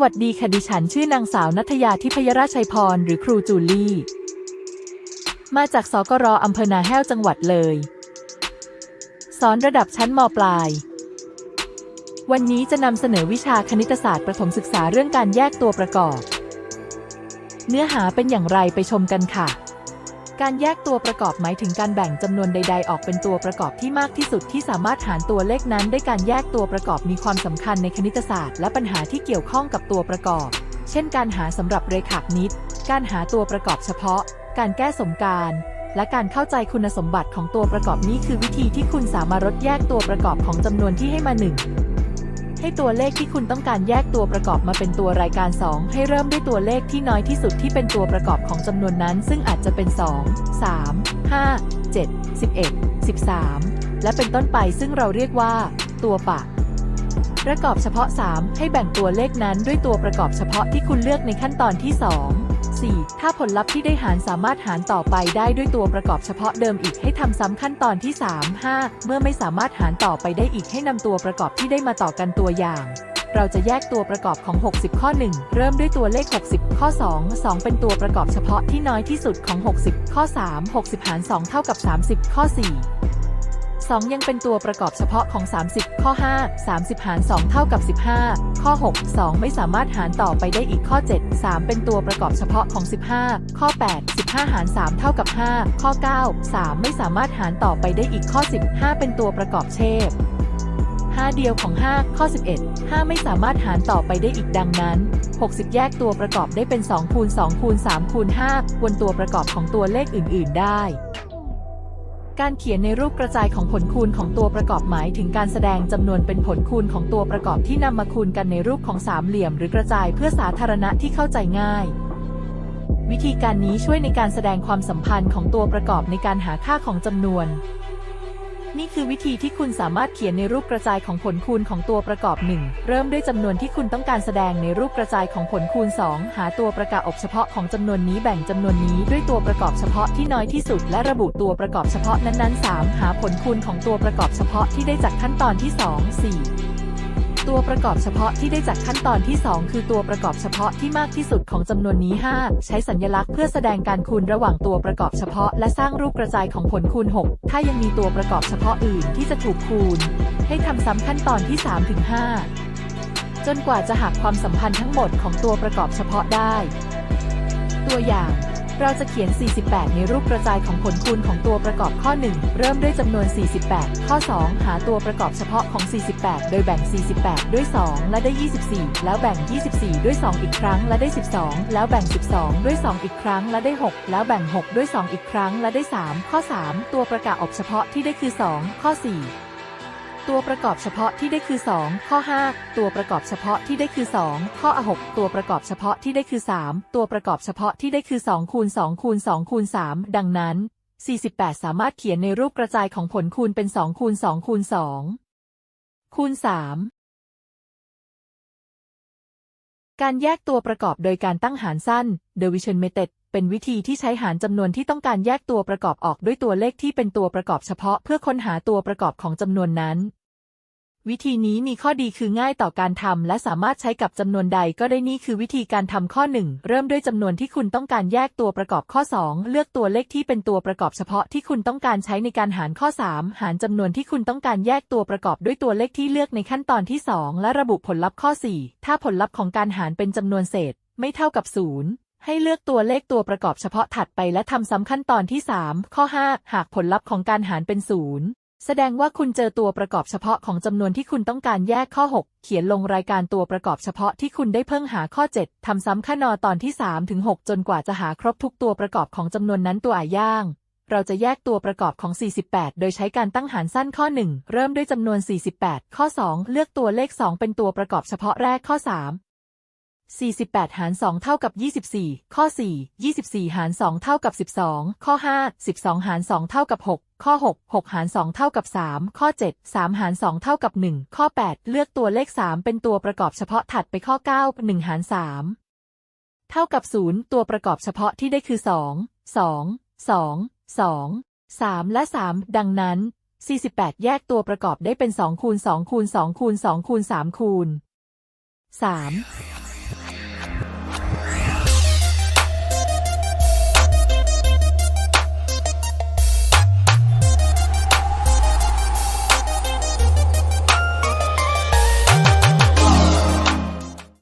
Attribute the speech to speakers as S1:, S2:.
S1: สวัสดีค่ะดิฉันชื่อนางสาวนัทยาทิพยราชัยพร หรือครูจูลี่ มาจากสกรอำเภอนาแห้วจังหวัดเลย สอนระดับชั้นมปลาย วันนี้จะนำเสนอวิชาคณิตศาสตร์ประถมศึกษาเรื่องการแยกตัวประกอบ เนื้อหาเป็นอย่างไรไปชมกันค่ะ การแยกตัวประกอบหมายถึงการแบ่งจำนวนใด ๆ ออกเป็นตัวประกอบที่มากที่สุดที่สามารถหารตัวเลขนั้นได้การแยกตัวประกอบมีความสำคัญในคณิตศาสตร์ และปัญหาที่เกี่ยวข้องกับตัวประกอบ เช่น การหาสำหรับเรขาคณิตการหาตัวประกอบเฉพาะ การแก้สมการ และการเข้าใจคุณสมบัติของตัวประกอบนี้คือวิธีที่คุณสามารถลดแยกตัวประกอบของจำนวนที่ให้มาหนึ่ง ให้ตัวเลขที่คุณต้องการแยกตัวประกอบมาเป็นตัวรายการ 2 ให้เริ่มด้วยตัวเลขที่น้อยที่สุดที่เป็นตัวประกอบของจำนวนนั้น ซึ่งอาจจะเป็น 2 3 5 7 11 13 และเป็นต้นไปซึ่งเราเรียกว่า ตัวปะประกอบเฉพาะ 3 ให้แบ่งตัวเลขนั้นด้วยตัวประกอบเฉพาะที่คุณเลือกในขั้นตอนที่ 2 4. ถ้าผลลัพธ์ที่ได้หารสามารถหารต่อไปได้ด้วยตัวประกอบเฉพาะเดิมอีกให้ทำซ้ำขั้นตอนที่ 3 5 เมื่อไม่สามารถหารต่อไปได้อีกให้นำตัวประกอบที่ได้มาต่อกันตัวอย่างเราจะแยกตัวประกอบของ 60 ข้อ 1 เริ่มด้วยตัวเลข 60 ข้อ 2 2 เป็นตัวประกอบเฉพาะที่น้อยที่สุดของ 60 ข้อ 3 60 หาร 2 เท่ากับ 30 ข้อ 4 2 ยังเป็นตัวประกอบเฉพาะของ 30 ข้อ 5 30 หาร 2 เท่ากับ 15 ข้อ 6 2 ไม่สามารถหารต่อไปได้อีกข้อ 7 3 เป็นตัวประกอบเฉพาะของ 15 ข้อ 8 15 หาร 3 เท่ากับ 5 ข้อ 9 3 ไม่สามารถหารต่อไปได้อีกข้อ 15 เป็นตัวประกอบเชฟ5เดียวของ 5 ข้อ 11 5 ไม่สามารถหารต่อไปได้อีกดังนั้น 60 แยกตัวประกอบได้เป็น2คูณ2คูณ3คูณ5บนตัวประกอบของตัวเลขอื่น ๆ ได้ การเขียนในรูปกระจายของผลคูณของตัวประกอบหมายถึงการแสดงจำนวนเป็นผลคูณของตัวประกอบที่นำมาคูณกันในรูปของสามเหลี่ยม หรือกระจายเพื่อสาธารณะที่เข้าใจง่าย วิธีการนี้ช่วยในการแสดงความสัมพันธ์ของตัวประกอบในการหาค่าของจำนวน นี่คือวิธีที่คุณสามารถเขียนในรูปกระจายของผลคูณของตัวประกอบ 1 เริ่มด้วยจำนวนที่คุณต้องการแสดงในรูปกระจายของผลคูณ 2 หาตัวประกอบเฉพาะของจำนวนนี้แบ่งจำนวนนี้ด้วยตัวประกอบเฉพาะที่น้อยที่สุด และระบุตัวประกอบเฉพาะนั้นๆ 3 หาผลคูณของตัวประกอบเฉพาะที่ได้จากขั้นตอนที่ 2 4 ตัวประกอบเฉพาะที่ได้จากขั้นตอนที่ 2 คือตัวประกอบเฉพาะที่มากที่สุดของจำนวนนี้ 5 ใช้สัญลักษณ์เพื่อแสดงการคูณระหว่างตัวประกอบเฉพาะ และสร้างรูปกระจายของผลคูณ 6 ถ้ายังมีตัวประกอบเฉพาะอื่นที่จะถูกคูณ ให้ทำซ้ำขั้นตอนที่3ถึง5จนกว่าจะหักความสัมพันธ์ทั้งหมดของตัวประกอบเฉพาะได้ ตัวอย่าง เราจะเขียน 48 ในรูปกระจายของผลคูณของตัวประกอบข้อ 1 เริ่มด้วยจำนวน 48 ข้อ 2 หาตัวประกอบเฉพาะของ 48 โดยแบ่ง 48 ด้วย 2 และได้ 24 แล้วแบ่ง 24 ด้วย 2 อีกครั้ง และได้ 12 แล้วแบ่ง 12 ด้วย 2 อีกครั้ง และได้ 6 แล้วแบ่ง 6 ด้วย 2 อีกครั้ง และได้ 3 ข้อ 3 ตัวประกอบเฉพาะที่ได้คือ 2 ข้อ 4 ตัวประกอบเฉพาะที่ได้คือ 2 ข้อ 5 ตัวประกอบเฉพาะที่ได้คือ 2 ข้อ 6 ตัวประกอบเฉพาะที่ได้คือ 3 ตัวประกอบเฉพาะที่ได้คือ 2 คูณ 2 คูณ 2 คูณ 3 ดังนั้น 48 สามารถเขียนในรูปกระจายของผลคูณเป็น 2 คูณ 2 คูณ 2 คูณ 3การแยกตัวประกอบโดยการตั้งหารสั้น division method เป็นวิธีที่ใช้หารจำนวนที่ต้องการแยกตัวประกอบออกด้วยตัวเลขที่เป็นตัวประกอบเฉพาะเพื่อค้นหาตัวประกอบของจำนวนนั้น วิธีนี้มีข้อดีคือง่ายต่อการทำและสามารถใช้กับจำนวนใดก็ได้นี่คือวิธีการทำข้อ 1 เริ่มด้วยจำนวนที่คุณต้องการแยกตัวประกอบข้อ 2 เลือกตัวเลขที่เป็นตัวประกอบเฉพาะที่คุณต้องการใช้ในการหารข้อ 3 หารจำนวนที่คุณต้องการแยกตัวประกอบด้วยตัวเลขที่เลือกในขั้นตอนที่ 2 และระบุผลลัพธ์ข้อ 4 ถ้าผลลัพธ์ของการหารเป็นจำนวนเศษ ไม่เท่ากับ 0 ให้เลือกตัวเลขตัวประกอบเฉพาะถัดไปและทำซ้ำขั้นตอนที่ 3 ข้อ 5 หากผลลัพธ์ของการหารเป็นศูนย์แสดงว่าคุณเจอตัวประกอบเฉพาะของจำนวนที่คุณต้องการแยกข้อ 6 เขียนลงรายการตัวประกอบเฉพาะที่คุณได้เพิ่งหาข้อ 7 ทำซ้ำขั้นตอนที่ 3 ถึง 6 จนกว่าจะหาครบทุกตัวประกอบของจำนวนนั้นตัวอ่ย่าง เราจะแยกตัวประกอบของ 48 โดยใช้การตั้งหารสั้นข้อ 1 เริ่มด้วยจำนวน 48 ข้อ 2 เลือกตัวเลข 2 เป็นตัวประกอบเฉพาะแรกข้อ 3 48 หาร 2 เท่ากับ 24 ข้อ 4 24 หาร 2 เท่ากับ 12 ข้อ 5 12 หาร 2 เท่ากับ 6 ข้อ 6 6 หาร 2 เท่ากับ 3 ข้อ 7 3 หาร 2 เท่ากับ 1 ข้อ 8 เลือกตัวเลข 3 เป็นตัวประกอบเฉพาะถัดไปข้อ 9 1 หาร 3 เท่ากับ 0 ตัวประกอบเฉพาะที่ได้คือ 2 2 2 2 3 และ 3 ดังนั้น 48 แยกตัวประกอบได้เป็น 2 คูณ 2 คูณ 2 คูณ 2 คูณ 3 คูณ 3